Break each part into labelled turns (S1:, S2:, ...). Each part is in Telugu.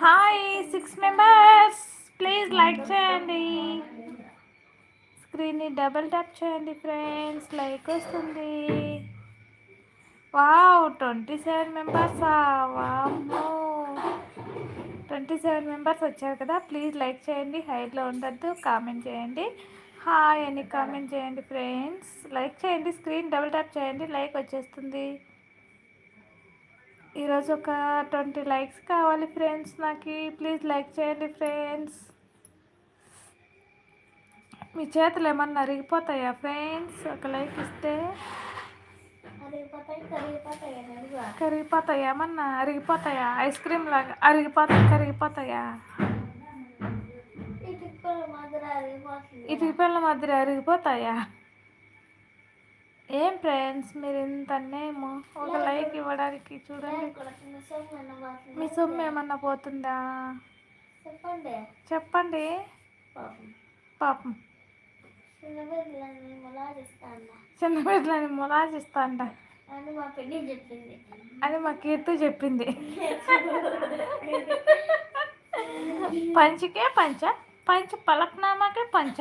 S1: Hi six members please like చేయండి. స్క్రీన్ని డబుల్ ట్యాప్ చేయండి ఫ్రెండ్స్ లైక్ వస్తుంది. వావ్ ట్వంటీ సెవెన్ మెంబర్సా వామ్మో ట్వంటీ సెవెన్ మెంబర్స్ వచ్చారు కదా. ప్లీజ్ లైక్ చేయండి హైట్లో ఉండద్దు. కామెంట్ చేయండి. హాయ్ అని కామెంట్ చేయండి ఫ్రెండ్స్ లైక్ చేయండి స్క్రీన్ డబుల్ ట్యాప్ చేయండి లైక్ వచ్చేస్తుంది. ఈరోజు ఒక ట్వంటీ లైక్స్ కావాలి ఫ్రెండ్స్ నాకు. ప్లీజ్ లైక్ చేయండి ఫ్రెండ్స్. మీ చేతులు ఏమన్నా అరిగిపోతాయా ఫ్రెండ్స్? ఒక లైక్ ఇస్తే. కరిగిపోతాయా ఏమన్నా అరిగిపోతాయా? ఐస్ క్రీమ్ లాగా అరిగిపోతాయి కరిగిపోతాయా? ఇటుక పిల్లల మధ్య అరిగిపోతాయా? ఏం ఫ్రెండ్స్? మీరు ఇంత నేము. ఒక లైక్ ఇవ్వడానికి చూడండి. మీ సొమ్ము ఏమన్నా పోతుందా?
S2: చెప్పండి.
S1: చెప్పండి. పాపం. చిన్న బిడ్డలని మొలాజిస్తా అంట
S2: అని మా
S1: కీర్తి చెప్పింది. పంచికే పంచ పంచ పలక్నామాకే పంచ.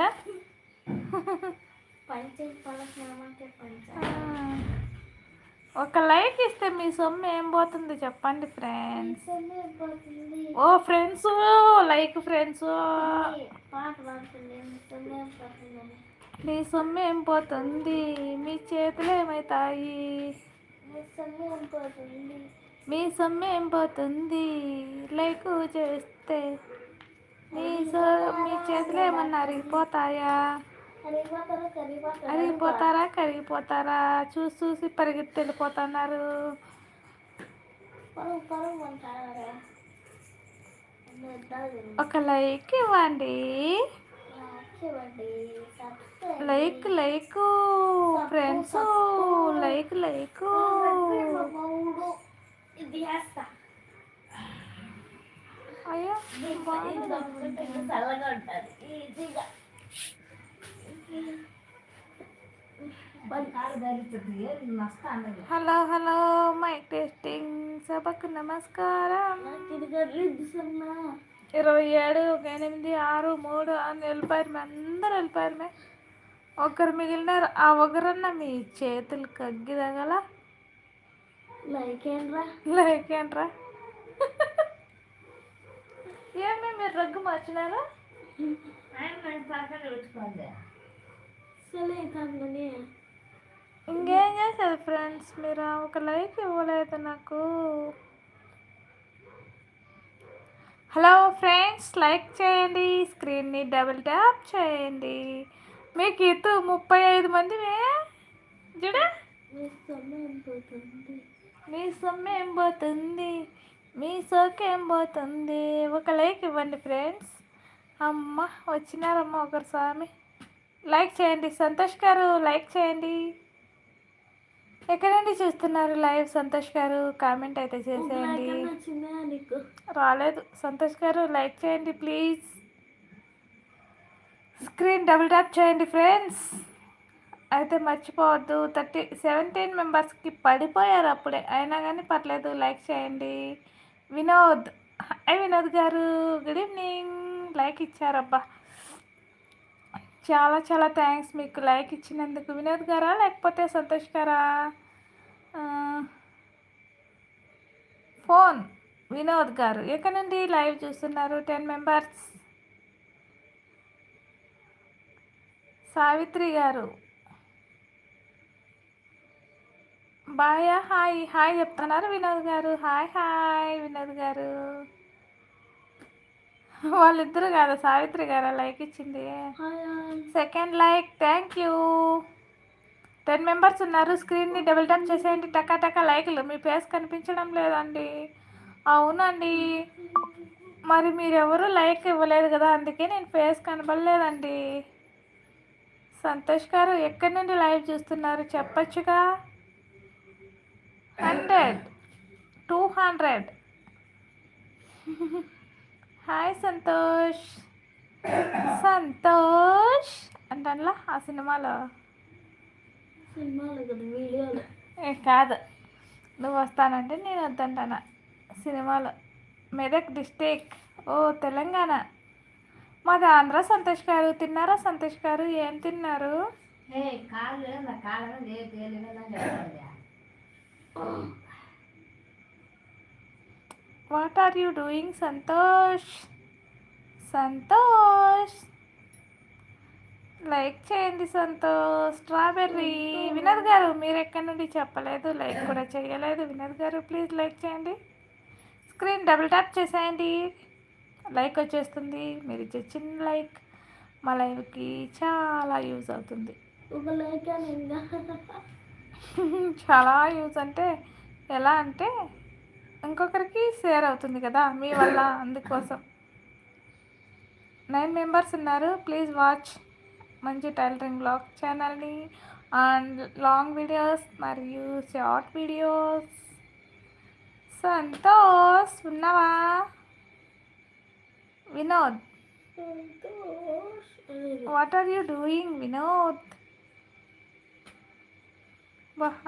S1: ఒక లైక్ ఇస్తే మీ సొమ్ము ఏం పోతుంది చెప్పండి ఫ్రెండ్స్. ఓ ఫ్రెండ్స్ లైక్ ఫ్రెండ్స్. మీ సొమ్ము ఏం పోతుంది? మీ చేతులు ఏమవుతాయి మీ సొమ్ము ఏం పోతుంది? లైక్ చేస్తే మీ సో మీ చేతులు ఏమన్నా అరిగిపోతాయా? అరిగిపోతారా కరిగిపోతారా? చూసి చూసి పరిగెత్తి వెళ్ళిపోతున్నారు. ఒక లైక్ ఇవ్వండి. Like like friends like like. అయ్యో. హలో హలో మై టెస్టింగ్ సభకు నమస్కారం. ఇరవై ఏడు ఒక ఎనిమిది ఆరు మూడు అని వెళ్ళిపోయారు మేము అందరూ వెళ్ళిపోయారు మే. ఒకరు మిగిలినారు. ఆ ఒకరన్నా మీ చేతులు కగ్గి తగల
S2: లైక్ ఏంట్రా?
S1: లైక్ ఏమి మీరు రగ్గు మార్చినారా? ఇంకేం చేశారు ఫ్రెండ్స్? మీరు ఒక లైక్ ఇవ్వలేదు నాకు. హలో ఫ్రెండ్స్ లైక్ చేయండి స్క్రీన్ని డబుల్ ట్యాప్ చేయండి. మీకు ఇతు ముప్పై ఐదు మంది చూడ.
S2: మీ
S1: మీ సొమ్మేం పోతుంది? మీ సోకేం పోతుంది? ఒక లైక్ ఇవ్వండి ఫ్రెండ్స్. అమ్మ వచ్చినారమ్మ ఒకరు స్వామి. లైక్ చేయండి. సంతోష్ గారు లైక్ చేయండి. ఎక్కడండి చూస్తున్నారు లైవ్ సంతోష్ గారు? కామెంట్ అయితే చేసేయండి. రాలేదు. సంతోష్ గారు లైక్ చేయండి ప్లీజ్. స్క్రీన్ డబుల్ ట్యాప్ చేయండి ఫ్రెండ్స్. అయితే మర్చిపోవద్దు. థర్టీ సెవెంటీన్ మెంబర్స్కి పడిపోయారు అప్పుడే. అయినా కానీ పర్లేదు లైక్ చేయండి. వినోద్. హాయ్ వినోద్ గారు గుడ్ ఈవినింగ్. లైక్ ఇచ్చారబ్బా. చాలా చాలా థ్యాంక్స్ మీకు లైక్ ఇచ్చినందుకు. వినోద్ గారా? లేకపోతే సంతోష్ గారా? ఫోన్. వినోద్ గారు. ఎక్కడ నుండి లైవ్ చూస్తున్నారు? Ten members. సావిత్రి గారు. Bye hi. హాయ్ చెప్తున్నారు వినోద్ గారు. హాయ్ హాయ్ వినోద్ గారు. వాళ్ళిద్దరు కాదా సావిత్రి గారు లైక్ ఇచ్చింది second like thank you ten members ఉన్నారు స్క్రీన్ని డబుల్ ట్యాప్ చేసేయండి. టకా టకా లైక్లు మీ ఫేస్ కనిపించడం లేదండి. అవునండి. మరి మీరెవరు లైక్ ఇవ్వలేదు కదా అందుకే నేను ఫేస్ కనబడలేదండి. సంతోష్ గారు ఎక్కడి నుండి లైవ్ చూస్తున్నారు చెప్పొచ్చుగా? Hundred two hundred hi Santosh. Santosh. అంటలా ఆ సినిమాలో?
S2: సినిమాలు కదా వీడియోలు.
S1: ఏ కాదు. నువ్వు వస్తానంటే నేను వద్దంటానా సినిమాలో? మెదక్ డిస్టిక్ ఓ తెలంగాణ. మాది ఆంధ్ర. సంతోష్ గారు తిన్నారా? సంతోష్ గారు ఏం తిన్నారు? What are you doing Santosh Santosh like చేయండి సంతోష్ స్ట్రాబెర్రీ వినోద్ గారు మీరు ఎక్కడి నుండి చెప్పలేదు లైక్ కూడా చేయలేదు. వినోద్ గారు ప్లీజ్ లైక్ చేయండి. స్క్రీన్ డబుల్ ట్యాప్ చేసేయండి. లైక్ వచ్చేస్తుంది. మీరు ఇచ్చే చిన్న లైక్ మా లైవ్కి చాలా యూజ్ అవుతుంది. చాలా యూజ్ అంటే ఎలా అంటే ఇంకొకరికి షేర్ అవుతుంది కదా మీ వల్ల అందుకోసం. నైన్ మెంబర్స్ ఉన్నారు. ప్లీజ్ వాచ్ మంచి టైలరింగ్ బ్లాగ్ ఛానల్ని అండ్ లాంగ్ వీడియోస్ మరియు షార్ట్ వీడియోస్ సంతోష్ ఉన్నావా? Vinod. What are you doing Vinod?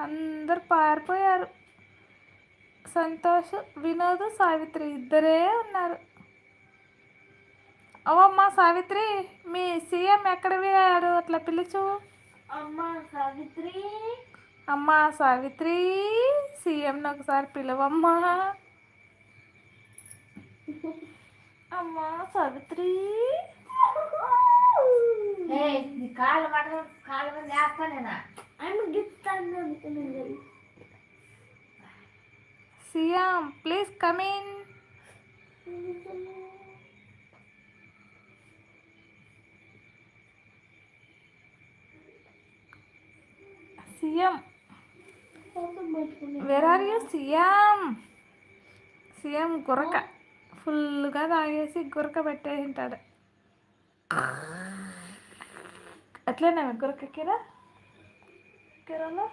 S1: అందరు పారిపోయారు. సంతోష్ వినోద్ సావిత్రి ఇద్దరే ఉన్నారు. అవమ్మా సావిత్రి మీ సీఎం ఎక్కడ పోయాడు అట్లా పిలుచు.
S2: అమ్మ సావిత్రి.
S1: అమ్మా సావిత్రి సీఎంని ఒకసారి పిలవమ్మా. అమ్మా సావిత్రి.
S3: వేస్తానేనా
S2: ఆమె గిస్తాను అనుకున్నాను
S1: please come in CM
S2: photo
S1: where are you CM CM గురక. ఫుల్గా తాగేసి గురక పెట్టేసింటాడు. అట్లేనా గురక కీర? కీరలో?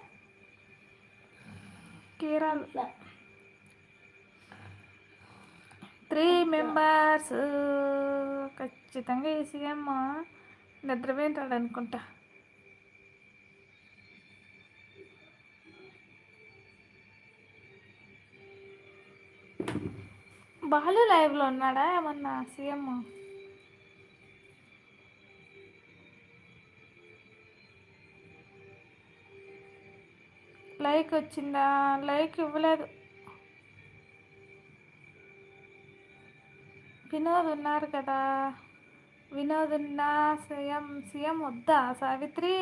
S1: కీరాలు. త్రీ మెంబర్స్ ఖచ్చితంగా ఈ సీఎం నిద్రపోయింటాడు అనుకుంటా. బాలు లైవ్లో ఉన్నాడా? ఏమన్నా సీఎం లైక్ వచ్చిందా? లైక్ ఇవ్వలేదు. వినోద్ ఉన్నారు కదా. వినోద్ ఉన్నా సీఎం సీఎం వద్దా సావిత్రి?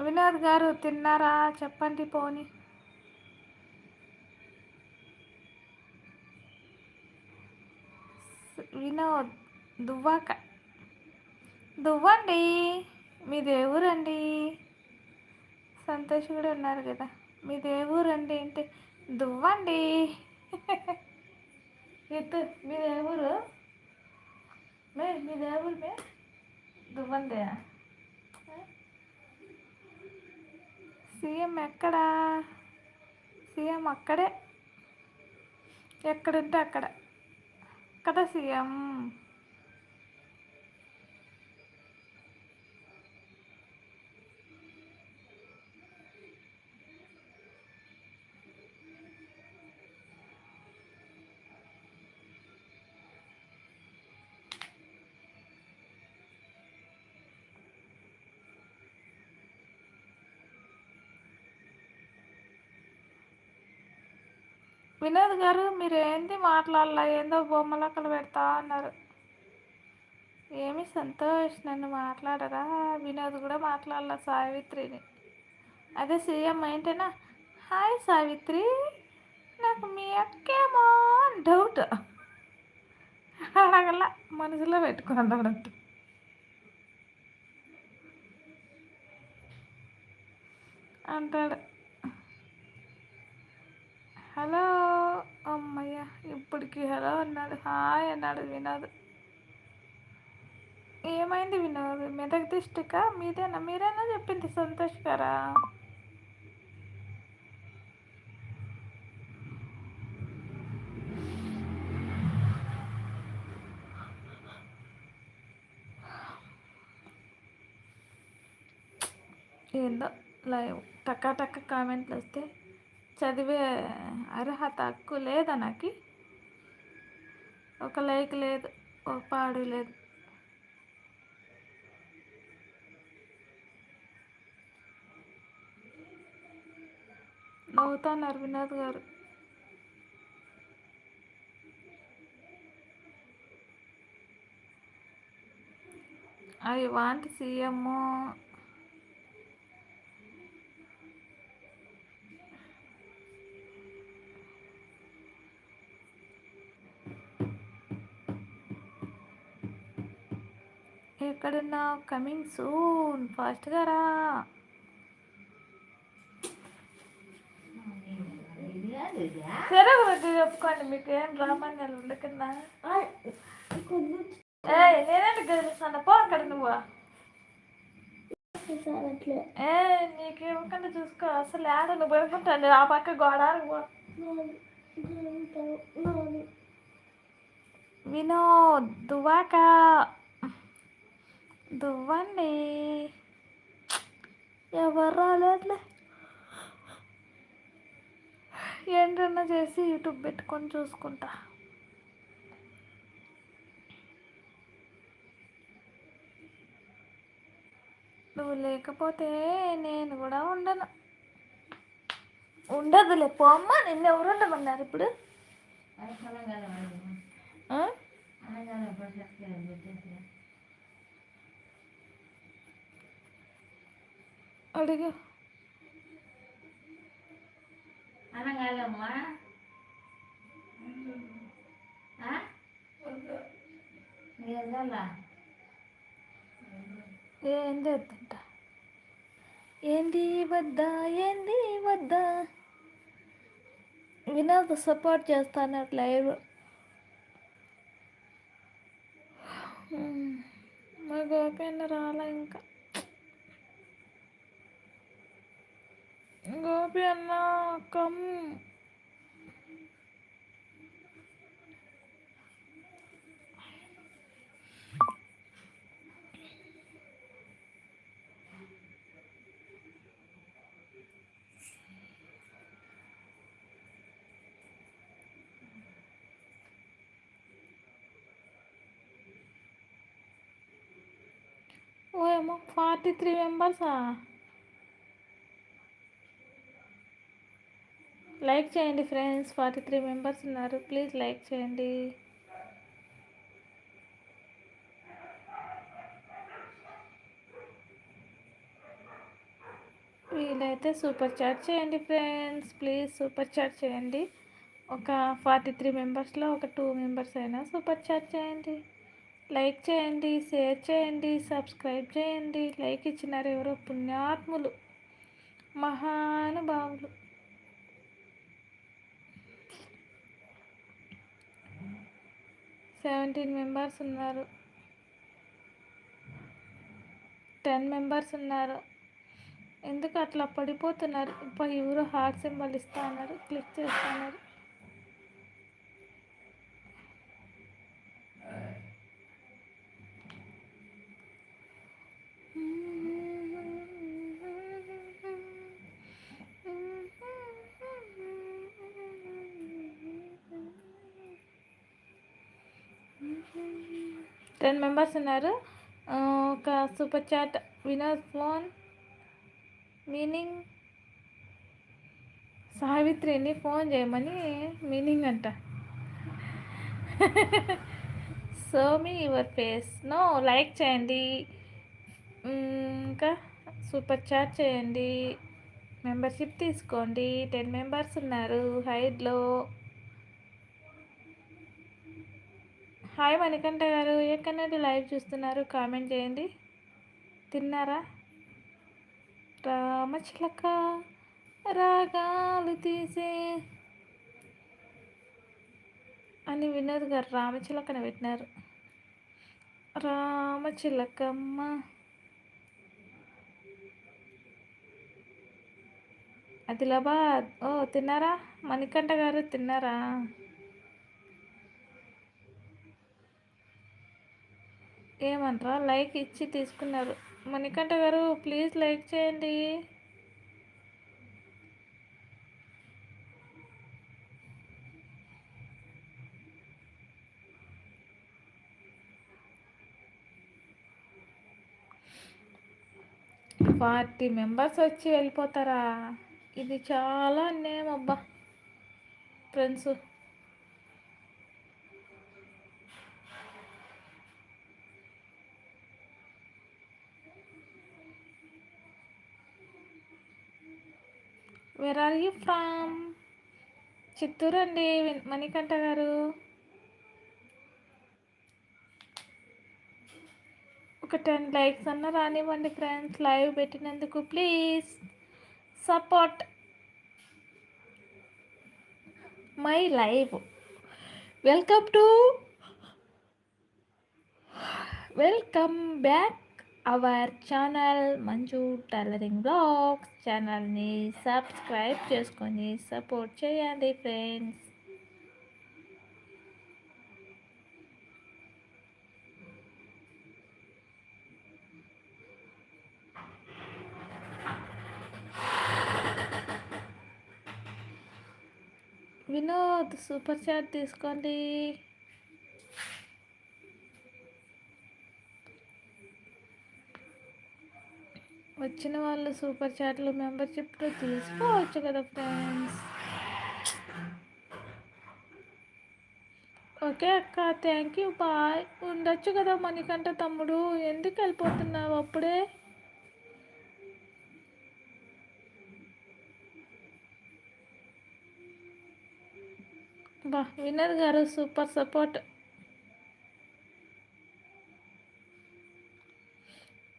S1: వినోద్ గారు తిన్నారా? చెప్పండి పోని. వినోద్ దువ్వాక. దువ్వండి. మీ దేవురండి సంతోష్ కూడా ఉన్నారు కదా. మీ దేవురండి అంటే దువ్వండి. ఎత్తు మీ దేవురు? మే మీ దేవురు మే. దువ్వండి. సీఎం ఎక్కడా? సీఎం అక్కడే. ఎక్కడుంటే అక్కడ. కదా సీఎం? వినోద్ గారు మీరు ఏంది మాట్లాడాల? ఏందో బొమ్మలక్కలు పెడతా అన్నారు. ఏమి సంతోష్? నన్ను మాట్లాడరా? వినోద్ కూడా మాట్లాడాల సావిత్రిని. అదే సీఎం ఏంటేనా? హాయ్ సావిత్రి నాకు మీ అక్కేమో అని డౌట్ అడగల మనసులో పెట్టుకున్నాడంట అంటాడు. హలో అమ్మయ్య ఇప్పటికి హలో అన్నాడు. హాయ్ అన్నాడు వినోద్. ఏమైంది వినోద్? మెదక్ డిస్టిక్ మీదేనా? మీరేనా చెప్పింది? సంతోష్ గారా? ఏందో లైవ్. టక్క టక్క కామెంట్లు వస్తే చదివే అర్హత హక్కు లేదా నాకు? ఒక లైక్ లేదు ఒక పాడు లేదు. నవ్వుతున్నారు Vinod garu. I want CM ఎక్కడున్నావు కమింగ్ సూన్. ఫాస్ట్గా రా. సరే గురించి చెప్పుకోండి. మీకు ఏం డ్రామా ఉండకన్నా
S2: ఉండకుండా
S1: ఏ నేనే గెలుస్తాను పో అక్కడ నువ్వు. ఏ నీకు ఇవ్వకుండా చూసుకో. అసలు ఆడ నువ్వు పెట్టుకుంటాను ఆ పక్క గోడ పో. వినోద్ దువాక. దువ్వండి. ఎవరు రాలేదులే. ఏంటన్నా చేసి యూట్యూబ్ పెట్టుకొని చూసుకుంటా. నువ్వు లేకపోతే నేను కూడా ఉండను. ఉండదులే పోమ్మ నిన్ను ఎవరు ఉండమన్నారు ఇప్పుడు
S3: తెలంగాణ వాళ్ళు.
S1: ఆ?
S3: తెలంగాణ ప్రసక్తి అని చెప్పేసి.
S1: అడిగు.
S3: అనగాలమ్మా?
S1: ఏంది వద్దంట? ఏంది వద్దా ఏంది వద్దా? వినోద్ సపోర్ట్ చేస్తాను లైవ్. మా గోపి రాలా ఇంకా. గోపి అన్న కమ్. ఓ ఏమో ఫార్టీ త్రీ మెంబర్సా లైక్ చేయండి ఫ్రెండ్స్. ఫార్టీ త్రీ మెంబర్స్ ఉన్నారు. ప్లీజ్ లైక్ చేయండి. వీలైతే సూపర్ చాట్ చేయండి ఫ్రెండ్స్. ప్లీజ్ సూపర్ చాట్ చేయండి. ఒక ఫార్టీ త్రీ మెంబర్స్లో ఒక టూ మెంబర్స్ అయినా సూపర్ చాట్ చేయండి. లైక్ చేయండి షేర్ చేయండి సబ్స్క్రైబ్ చేయండి. లైక్ ఇచ్చినారు ఎవరో పుణ్యాత్ములు మహానుభావులు. సెవెంటీన్ మెంబర్స్ ఉన్నారు. టెన్ మెంబర్స్ ఉన్నారు. ఎందుకు అట్లా పడిపోతున్నారు? ఇప్పుడు ఎవరు హార్ట్ సింబల్ ఇస్తా ఉన్నారు క్లిక్ చేస్తున్నారు టెన్ మెంబర్స్ ఉన్నారు. ఒక super chat Vinod phone meaning సావిత్రిని phone చేయమని మీనింగ్ అంట. So me your face. No like చేయండి. ఇంకా సూపర్ చాట్ చేయండి. మెంబర్షిప్ తీసుకోండి. టెన్ మెంబర్స్ ఉన్నారు హైడ్లో. హాయ్ మణికంఠ గారు ఎక్కడి నుండి లైవ్ చూస్తున్నారు. కామెంట్ చేయండి. తిన్నారా? రామచిలక రాగాలు తీసే అని వినోద్ గారు రామచిలకని పెట్టినారు. రామచిలకమ్మ. అదిలాబాద్. ఓ తిన్నారా? మణికంఠ గారు తిన్నారా? ఏమంటారా? లైక్ ఇచ్చి తీసుకున్నారు. మణికంఠ గారు ప్లీజ్ లైక్ చేయండి. ఫార్టీ మెంబర్స్ వచ్చి వెళ్ళిపోతారా? ఇది చాలా అన్యాయం అబ్బా. Friends. Where are you from Chittoor అండి మణికంఠ గారు. ఒక టెన్ లైక్స్ అన్న రానివ్వండి ఫ్రెండ్స్ లైవ్ పెట్టినందుకు please support my live. Welcome to welcome back our channel Manju tailoring vlogs ఛానల్ని సబ్స్క్రైబ్ చేసుకొని సపోర్ట్ చేయండి ఫ్రెండ్స్ వినోద్ సూపర్ చాట్ తీసుకోండి. వచ్చిన వాళ్ళు సూపర్ చాట్లు మెంబర్షిప్లో తీసుకోవచ్చు కదా ఫ్రెండ్స్. ఓకే అక్క థ్యాంక్ యూ బాయ్. ఉండొచ్చు కదా మనకంట తమ్ముడు. ఎందుకు వెళ్ళిపోతున్నావు అప్పుడే? బా వినర్ గారు సూపర్ సపోర్ట్.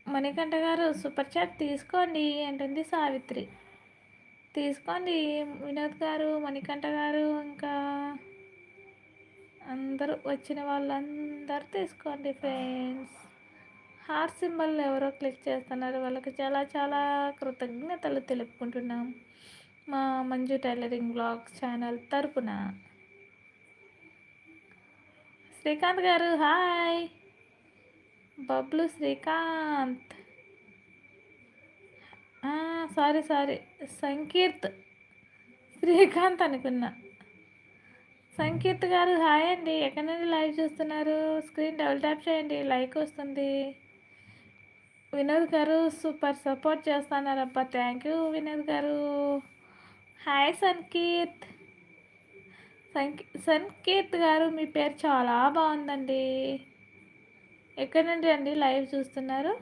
S1: మణికంఠ గారు సూపర్ చాట్ తీసుకోండి అంటుంది సావిత్రి. తీసుకోండి వినోద్ గారు మణికంఠ గారు ఇంకా అందరూ వచ్చిన వాళ్ళందరూ తీసుకోండి ఫ్రెండ్స్. హార్ట్ సింబల్ ఎవరో క్లిక్ చేస్తున్నారు. వాళ్ళకి చాలా చాలా కృతజ్ఞతలు తెలుపుకుంటున్నాం మా మంజు టైలరింగ్ బ్లాగ్ ఛానల్ తరపున. Srikanth garu hi! Bablu Srikanth. Sorry sorry. Sankeerth. Srikanth అనుకున్నా. సంకీర్త్ గారు హాయ్ అండి. ఎక్కడి నుండి లైవ్ చూస్తున్నారు? స్క్రీన్ డబుల్ ట్యాప్ చేయండి. లైక్ వస్తుంది. వినోద్ గారు super support చేస్తున్నారబ్బా. Thank you Vinod garu. Hi Sankeerth. సంకీ సంకీర్త్ గారు మీ పేరు చాలా బాగుందండి. ఎక్కడి నుండి అండి లైవ్ చూస్తున్నారు?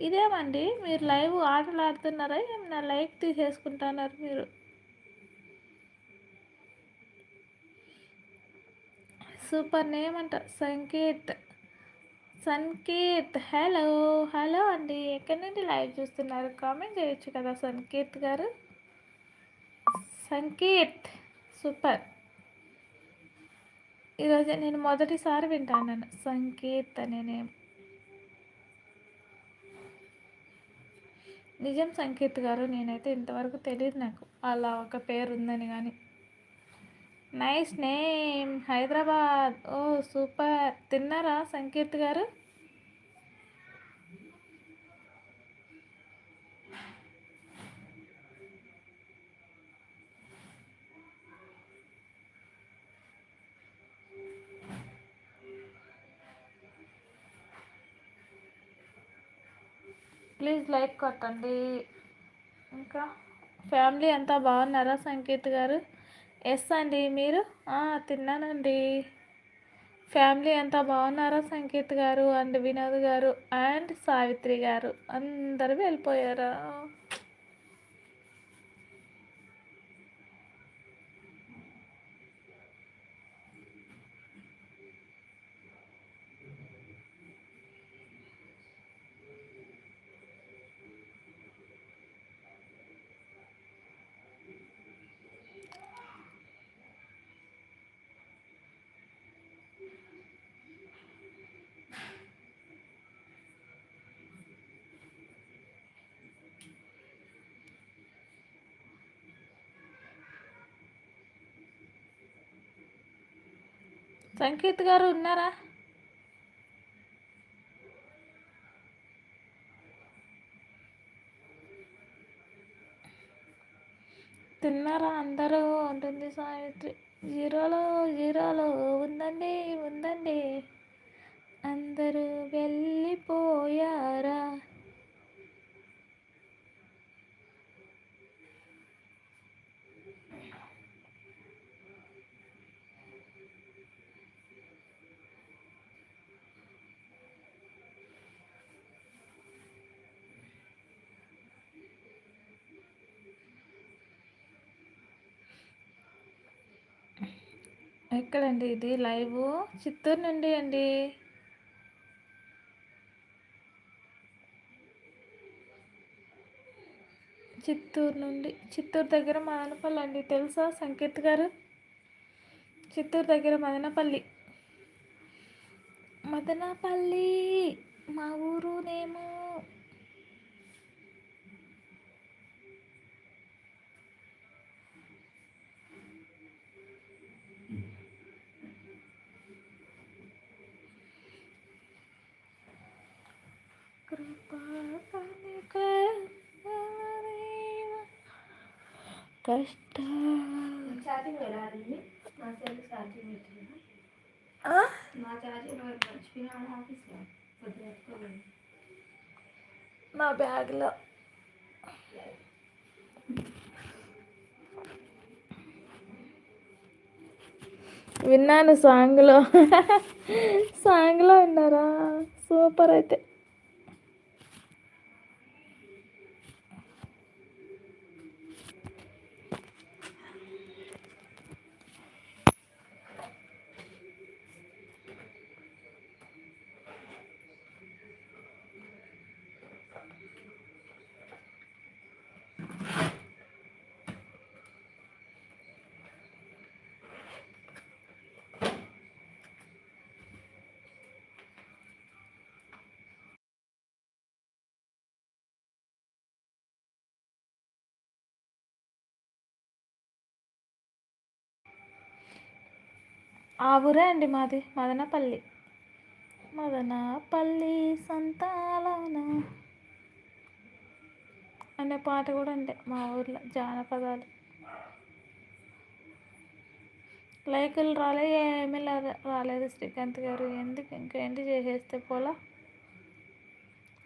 S1: ఇదేమండి? మీరు లైవ్ ఆటలు ఆడుతున్నారా? ఏమన్నా లైక్ తీసేసుకుంటున్నారు మీరు? సూపర్ నేమ్ అంట సంకేత్. సంకేత్. హలో. హలో అండి. ఎక్కడి నుండి లైవ్ చూస్తున్నారు? కామెంట్ చేయొచ్చు కదా సంకేత్ గారు? సంకేత్. సూపర్. ఈరోజు నేను మొదటిసారి వింటాను సంకేత్ అనే నేమ్ నిజం సంకేత్ గారు నేనైతే ఇంతవరకు తెలియదు నాకు. అలా ఒక పేరు ఉందని కానీ నైస్ నేమ్ హైదరాబాద్. ఓ సూపర్. తిన్నారా సంకేత్ గారు? ప్లీజ్ లైక్ కొట్టండి. ఇంకా ఫ్యామిలీ అంతా బాగున్నారా సంకేత్ గారు? ఎస్ అండి మీరు? తిన్నానండి. ఫ్యామిలీ అంతా బాగున్నారా సంకేత్ గారు అండ్ వినోద్ గారు అండ్ సావిత్రి గారు? అందరూ వెళ్ళిపోయారా? సంకేత్ గారు ఉన్నారా? తిన్నారా అందరూ? ఉంటుంది సావిత్రి. జీరోలో జీరోలో ఉందండి ఉందండి. అందరూ వెళ్ళిపోయారా? ఎక్కడండి ఇది? లైవ్? చిత్తూరు నుండి అండి. చిత్తూరు నుండి. చిత్తూరు దగ్గర మదనపల్లి అండి. తెలుసా? సంకేత్ గారు? చిత్తూరు దగ్గర మదనపల్లి. మదనపల్లి మా ఊరు
S3: ఎత్తుకోలేదు
S1: నా బ్యాగ్లో విన్నాను సాంగ్లో. సాంగ్లో విన్నారా? సూపర్ అయితే. ఆ ఊరే అండి మాది మదనపల్లి. మదనపల్లి సంతాలన. అనే పాట కూడా అండి మా ఊర్లో జానపదాలు. లైకులు రాలే ఏమీ లేదు రాలేదు శ్రీకాంత్ గారు. ఎందుకు ఇంకేంటి చేసేస్తే పోలా?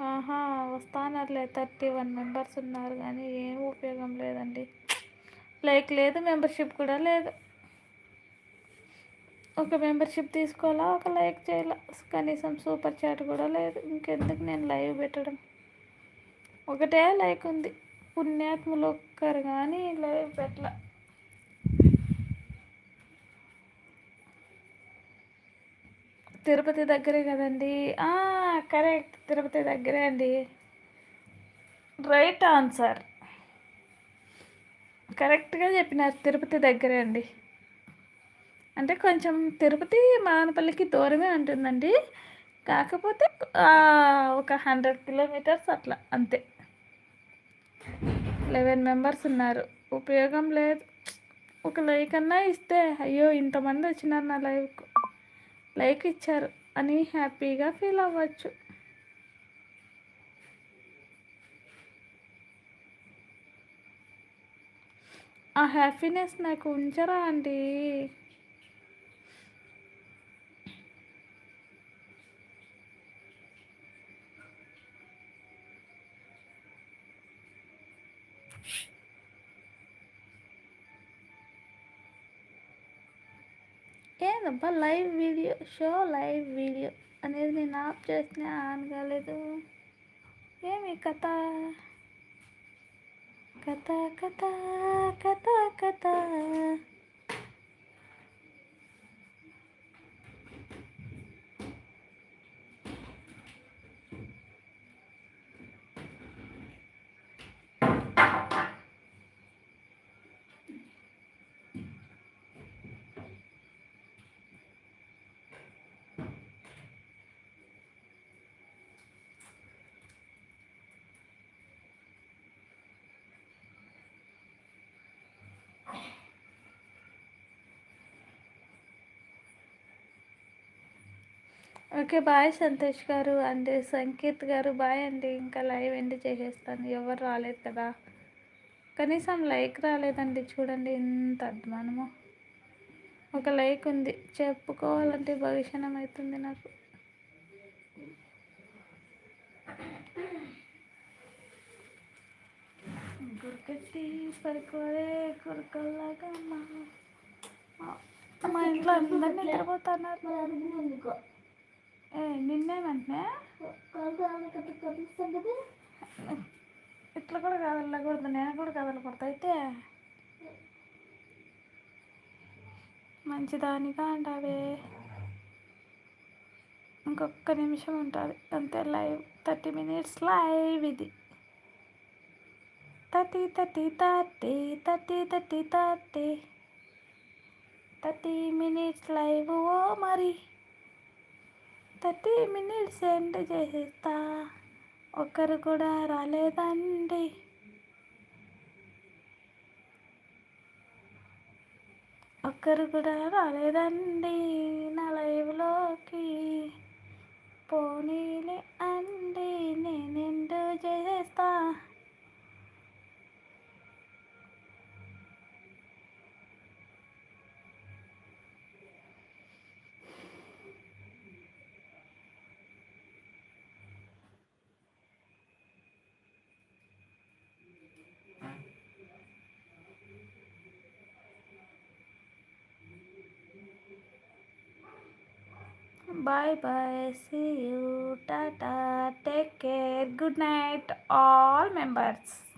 S1: ఆహా వస్తానర్లే థర్టీ వన్ మెంబర్స్ ఉన్నారు కానీ ఏం ఉపయోగం లేదండి. లైక్ లేదు మెంబర్షిప్ కూడా లేదు. ఒక మెంబర్షిప్ తీసుకోవాలా ఒక లైక్ చేయాలా? కనీసం సూపర్ చాట్ కూడా లేదు. ఇంకెందుకు నేను లైవ్ పెట్టడం? ఒకటే లైక్ ఉంది. పుణ్యాత్ములు ఒక్కరు కానీ లైవ్ పెట్టల. తిరుపతి దగ్గరే కదండి? కరెక్ట్. తిరుపతి దగ్గరే అండి. Right answer. కరెక్ట్గా చెప్పినారు. తిరుపతి దగ్గరే అండి. అంటే కొంచెం తిరుపతి మానపల్లికి దూరమే ఉంటుందండి. కాకపోతే ఒక హండ్రెడ్ కిలోమీటర్స్ అట్లా అంతే. లెవెన్ మెంబర్స్ ఉన్నారు. ఉపయోగం లేదు. ఒక లైక్ అన్నా ఇస్తే అయ్యో ఇంతమంది వచ్చినారు నా లైవ్కు లైక్ ఇచ్చారు అని హ్యాపీగా ఫీల్ అవ్వచ్చు. ఆ హ్యాపీనెస్ నాకు ఉంచరా అండి? ఏందబ్బా live video show live video అనేది నేను ఆఫ్ చేసిన ఆన్ కాలేదు ఏమి కథ? కథ కథ కథ కథ. ఓకే బాయ్ సంతోష్ గారు అండ్ సంకేత్ గారు. బాయ్ అండి. ఇంకా లైవ్ ఎండ్ చేసేస్తాను. ఎవరు రాలేదు కదా. కనీసం లైక్ రాలేదండి. చూడండి ఎంత అద్మానమో ఒక లైక్ ఉంది. చెప్పుకోవాలంటే భవిష్యనం అవుతుంది నాకు. గురికెత్తి పడుకోరే కొరకల్లాగా మా మా ఇంట్లో అందరినీ నిద్రపోతున్నారు. ఏ నిన్నేమంటే ఇట్లా కూడా కదలకూడదు నేను కూడా కదలకూడదు అయితే మంచిదానిగా అంటావే ఇంకొక నిమిషం ఉంటుంది. అంతే లైవ్. థర్టీ మినిట్స్ లైవ్ ఇది. Thirty thirty thirty thirty thirty thirty. Thirty minutes live ఓ మరి. థర్టీ మినిట్స్ ఎండ్ చేసేస్తా. ఒక్కరు కూడా రాలేదండి. ఒక్కరు కూడా రాలేదండి నా లైవ్లోకి. పోనీలే అండి నేనెండు చేసేస్తా? Bye bye. See you. Tata. Take care. Good night, all members.